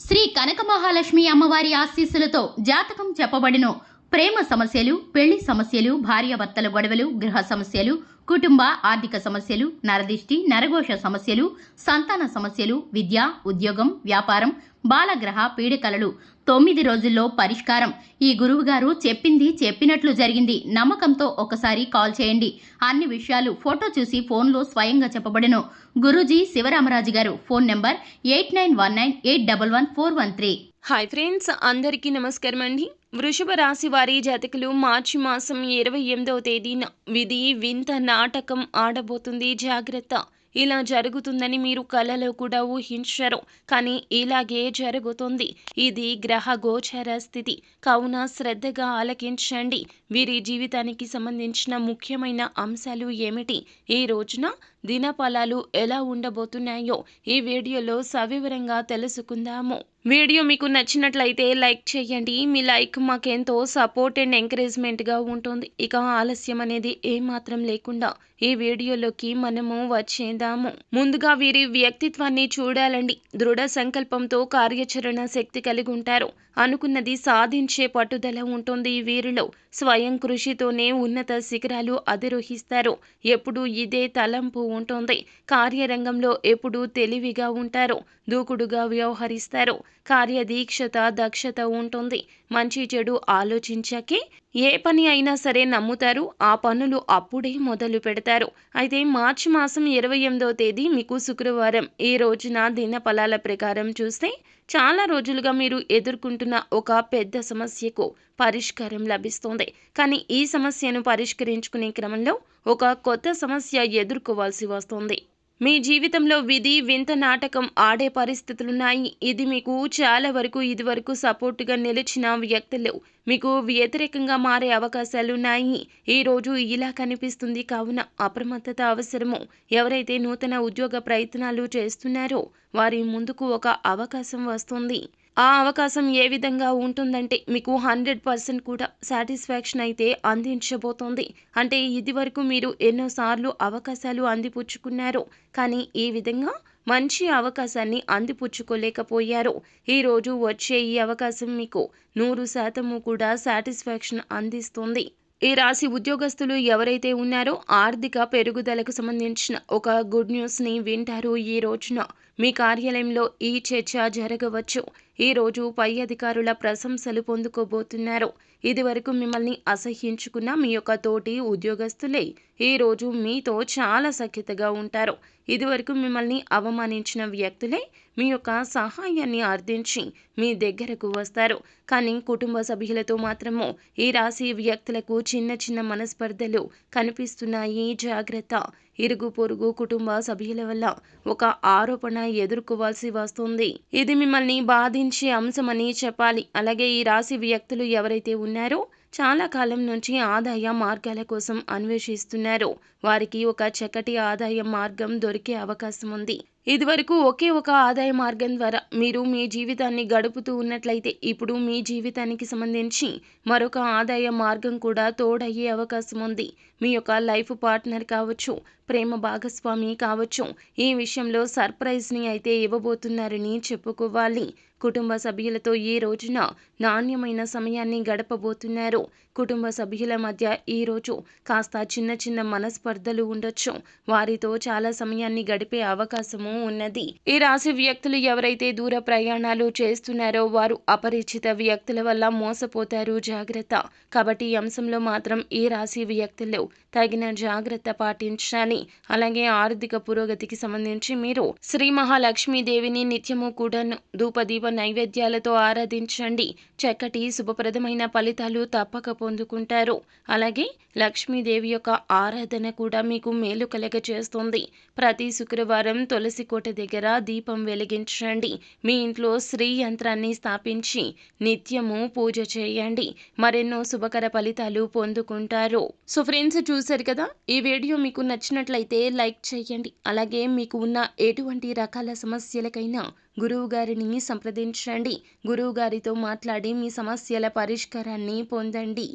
శ్రీ కనక మహాలక్ష్మి అమ్మవారి ఆశీస్సులతో జాతకం చెప్పబడును. ప్రేమ సమస్యలు పెళ్ళి సమస్యలు భార్యాభర్తల గొడవలు గృహ సమస్యలు కుటుంబ ఆర్థిక సమస్యలు నరదిష్టి నరఘోష సమస్యలు సంతాన సమస్యలు విద్య ఉద్యోగం వ్యాపారం బాలగ్రహ పీడికలలు. తొమ్మిది రోజుల్లో పరిష్కారం. ఈ గురువుగారు చెప్పింది చెప్పినట్లు జరిగింది. నమ్మకంతో ఒకసారి కాల్ చేయండి. అన్ని విషయాలు ఫోటో చూసి ఫోన్లో స్వయంగా చెప్పబడను. Guruji Sivaramaraju garu phone number eight nine one nine eight double one four one three. Hi friends అందరికీ నమస్కారం అండి వృషభ రాశి వారి జాతకులు మార్చి మాసం ఇరవై ఎనిమిదవ తేదీన విధి వింత నాటకం ఆడబోతుంది. జాగ్రత్త. ఇలా జరుగుతుందని మీరు కలలో కూడా ఊహించరు. కానీ ఇలాగే జరుగుతుంది. ఇది గ్రహ గోచర స్థితి. కావున శ్రద్ధగా ఆలకించండి. వీరి జీవితానికి సంబంధించిన ముఖ్యమైన అంశాలు ఏమిటి? ఈ రోజున దినఫలాలు ఎలా ఉండబోతున్నాయో ఈ వీడియోలో సవివరంగా తెలుసుకుందాము. వీడియో మీకు నచ్చినట్లయితే లైక్ చేయండి. మీ లైక్ మాకెంతో సపోర్ట్ అండ్ ఎంకరేజ్మెంట్గా ఉంటుంది. ఇక ఆలస్యం అనేది ఏమాత్రం లేకుండా ఈ వీడియోలోకి మనము వచ్చేద్దాము. ముందుగా వీరి వ్యక్తిత్వాన్ని చూడాలండి. దృఢ సంకల్పంతో కార్యాచరణ శక్తి కలిగి ఉంటారు. అనుకున్నది సాధించే పట్టుదల ఉంటుంది వీరిలో. స్వయం కృషితోనే ఉన్నత శిఖరాలు అధిరోహిస్తారు. ఎప్పుడు ఇదే తలంపు ఉంటుంది. కార్యరంగంలో ఎప్పుడు తెలివిగా ఉంటారు. దూకుడుగా వ్యవహరిస్తారు. కార్యదీక్షత దక్షత ఉంటుంది. మంచి చెడు ఆలోచించాకే ఏ పని అయినా సరే నమ్ముతారు. ఆ పనులు అప్పుడే మొదలు పెడతారు. అయితే మార్చి మాసం ఇరవై ఎనిమిదవ తేదీ మీకు శుక్రవారం. ఈ రోజున దిన ఫలాల ప్రకారం చూస్తే చాలా రోజులుగా మీరు ఎదుర్కొంటున్న ఒక పెద్ద సమస్యకు పరిష్కారం లభిస్తుంది. కానీ ఈ సమస్యను పరిష్కరించుకునే క్రమంలో ఒక కొత్త సమస్య ఎదుర్కోవాల్సి వస్తుంది. మీ జీవితంలో విధి వింత నాటకం ఆడే పరిస్థితులున్నాయి. ఇది మీకు చాలా వరకు ఇదివరకు సపోర్టుగా నిలిచిన వ్యక్తులు. మీకు వ్యతిరేకంగా మారే అవకాశాలున్నాయి. ఈ రోజు ఇలా కనిపిస్తుంది. కావున అప్రమత్తత అవసరము. ఎవరైతే నూతన ఉద్యోగ ప్రయత్నాలు చేస్తున్నారో వారి ముందుకు ఒక అవకాశం వస్తుంది. ఆ అవకాశం ఏ విధంగా ఉంటుందంటే మీకు హండ్రెడ్ పర్సెంట్ కూడా సాటిస్ఫాక్షన్ అయితే అందించబోతోంది. అంటే ఇది వరకు మీరు ఎన్నోసార్లు అవకాశాలు అందిపుచ్చుకున్నారు. కానీ ఈ విధంగా మంచి అవకాశాన్ని అందిపుచ్చుకోలేకపోయారు. ఈరోజు వచ్చే ఈ అవకాశం మీకు నూరు శాతము కూడా సాటిస్ఫాక్షన్ అందిస్తుంది. ఈ రాశి ఉద్యోగస్తులు ఎవరైతే ఉన్నారో ఆర్థిక పెరుగుదలకు సంబంధించిన ఒక గుడ్ న్యూస్ని వింటారు ఈ రోజున. మీ కార్యాలయంలో ఈ చర్చ జరగవచ్చు. ఈరోజు పై అధికారుల ప్రశంసలు పొందుకోబోతున్నారు. ఇదివరకు మిమ్మల్ని అసహ్యించుకున్న మీ యొక్క తోటి ఉద్యోగస్తులే ఈరోజు మీతో చాలా సఖ్యతగా ఉంటారు. ఇదివరకు మిమ్మల్ని అవమానించిన వ్యక్తులే మీ యొక్క సహాయాన్ని అర్థించి మీ దగ్గరకు వస్తారు. కానీ కుటుంబ సభ్యులతో మాత్రము ఈ రాశి వ్యక్తులకు చిన్న చిన్న మనస్పర్ధలు కనిపిస్తున్నాయి. జాగ్రత్త. ఇరుగు పొరుగు కుటుంబ సభ్యుల వల్ల ఒక ఆరోపణ ఎదుర్కోవాల్సి వస్తుంది. ఇది మిమ్మల్ని బాధి అంశమని చెప్పాలి. అలాగే ఈ రాశి వ్యక్తులు ఎవరైతే ఉన్నారో చాలా కాలం నుంచి ఆదాయ మార్గాల కోసం అన్వేషిస్తున్నారు. వారికి ఒక చక్కటి ఆదాయ మార్గం దొరికే అవకాశం ఉంది. ఇదివరకు ఒకే ఒక ఆదాయ మార్గం ద్వారా మీరు మీ జీవితాన్ని గడుపుతూ ఉన్నట్లయితే ఇప్పుడు మీ జీవితానికి సంబంధించి మరొక ఆదాయ మార్గం కూడా తోడయ్యే అవకాశం ఉంది. మీ యొక్క లైఫ్ పార్ట్నర్ కావచ్చు ప్రేమ భాగస్వామి కావచ్చు ఈ విషయంలో సర్ప్రైజ్ని అయితే ఇవ్వబోతున్నారని చెప్పుకోవాలి. కుటుంబ సభ్యులతో ఈ రోజున నాణ్యమైన సమయాన్ని గడపబోతున్నారు. కుటుంబ సభ్యుల మధ్య ఈ రోజు కాస్త చిన్న చిన్న మనస్పర్ధలు ఉండొచ్చు. వారితో చాలా సమయాన్ని గడిపే అవకాశము ఉన్నది. ఈ రాశి వ్యక్తులు ఎవరైతే దూర ప్రయాణాలు చేస్తున్నారో వారు అపరిచిత వ్యక్తుల వల్ల మోసపోతారు జాగ్రత్త. కాబట్టి ఈ అంశంలో మాత్రం ఈ రాశి వ్యక్తులు తగిన జాగ్రత్త పాటించాలి అలాగే ఆర్థిక పురోగతికి సంబంధించి మీరు శ్రీ మహాలక్ష్మీదేవిని నిత్యము కూడా ధూపదీప నైవేద్యాలతో ఆరాధించండి. చక్కటి శుభప్రదమైన ఫలితాలు తప్పక పొందుకుంటారు. అలాగే లక్ష్మీదేవి యొక్క ఆరాధన కూడా మీకు మేలు కలగ చేస్తుంది. ప్రతి శుక్రవారం తులసి కోట దగ్గర దీపం వెలిగించండి. మీ ఇంట్లో శ్రీ యంత్రాన్ని స్థాపించి నిత్యము పూజ చేయండి. మరెన్నో శుభకర ఫలితాలు పొందుకుంటారు. సో ఫ్రెండ్స్ చూశారు కదా ఈ వీడియో మీకు నచ్చినట్లయితే లైక్ చేయండి. అలాగే మీకు ఉన్న ఎటువంటి రకాల సమస్యలకైనా గురువు గారిని సంప్రదించండి. గురువు గారితో మాట్లాడి మీ సమస్యల పరిష్కారాన్ని పొందండి.